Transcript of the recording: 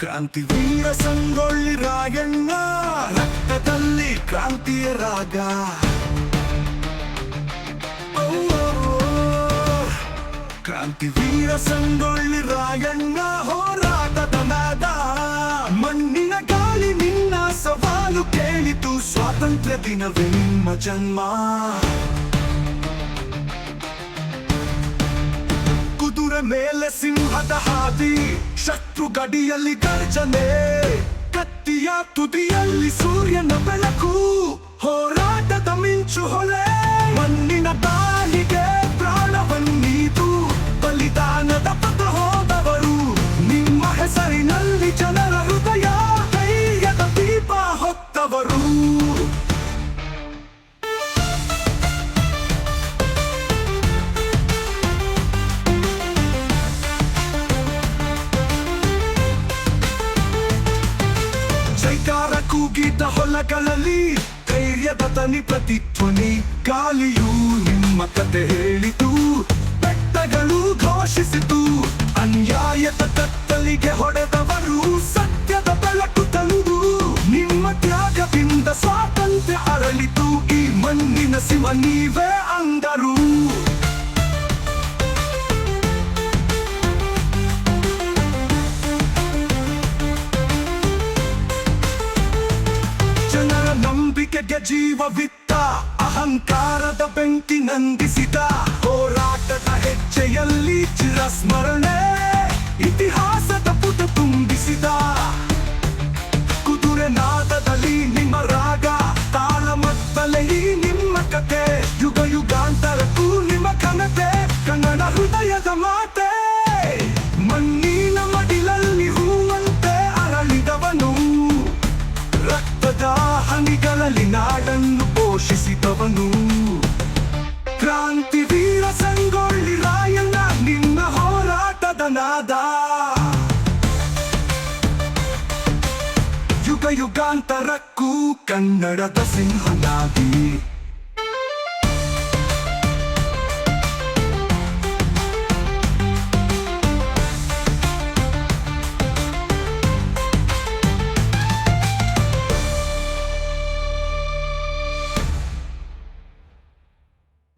ಕ್ರಾಂತಿವೀರ ಸಂಗೊಳ್ಳಿ ರಾಯಣ್ಣ, ರಕ್ತದಲ್ಲಿ ಕ್ರಾಂತಿಯ ರಾಗ. ಕ್ರಾಂತಿವೀರ ಸಂಗೊಳ್ಳಿ ರಾಯಣ್ಣ, ಹೋರಾಟದ ನಾದ. ಮಣ್ಣಿನ ಗಾಳಿ ನಿನ್ನ ಸವಾಲು ಕೇಳಿತು, ಸ್ವಾತಂತ್ರ್ಯ ದಿನವೇ ನಿಮ್ಮ ಜನ್ಮ. ಮೇಲೆ ಸಿಂಹದ ಹಾದಿ ಶತ್ರು ಗಡಿಯಲ್ಲಿ ಗರ್ಜನೆ ಕತ್ತಿಯ ತುದಿಯಲ್ಲಿ ಸೂರ್ಯನ ಬೆಳಕು ಹೋರಾಟದ ಮಿಂಚು ಹೊಳೆ. ಹೊಲಗಳಲ್ಲಿ ಧೈರ್ಯದ ತನಿ ಪ್ರತಿಧ್ವನಿ ಕಾಲಿಯು ನಿಮ್ಮ ಕತೆ ಹೇಳಿತು. ಬೆಟ್ಟಗಳು ಘೋಷಿಸಿತು, ಅನ್ಯಾಯದ ತತ್ತಲಿಗೆ ಹೊಡೆದವರು, ಸತ್ಯದ ಬೆಳಕು ತಂದು ನಿಮ್ಮ ತ್ಯಾಗದಿಂದ ಸ್ವಾತಂತ್ರ್ಯ ಅರಳಿತು, ಈ ಮಣ್ಣಿನ ಸಿಮ ನೀವೇ ಅಂದರು. ನಂಬಿಕೆಗೆ ಜೀವವಿತ್ತ, ಅಹಂಕಾರದ ಬೆಂಕಿ ನಂದಿಸಿದ, ಹೋರಾಟದ ಹೆಜ್ಜೆಯಲ್ಲಿ ಚಿರಸ್ಮರಣೆ, ಇತಿಹಾಸದ ಪುಟ ತುಂಬಿಸಿದ. ಕುದುರೆ ನಾದದಲ್ಲಿ ನಿಮ್ಮ ರಾಗ ತಾಳಮತ್ತಲೆ ನಿಮ್ಮ ಕತೆ, ಯುಗ ಯುಗಾಂತರಕ್ಕೂ ನಿಮ್ಮ ಕನತೆ ಕನ್ನಡ ಹೃದಯದ ಮಾತೆ. ರಕ್ತದ ಹನಿಗಳಲ್ಲಿ ನಾಡನ್ನು ಪೋಷಿಸಿದವನು. ಕ್ರಾಂತಿ ವೀರ ಸಂಗೊಳ್ಳಿ ರಾಯಣ್ಣ, ನಿನ್ನ ಹೋರಾಟದ ನಾದ. ಯುಗ ಯುಗಾಂತರಕ್ಕೂ ಕನ್ನಡದ ಸಿಂಹನಾಗಿ.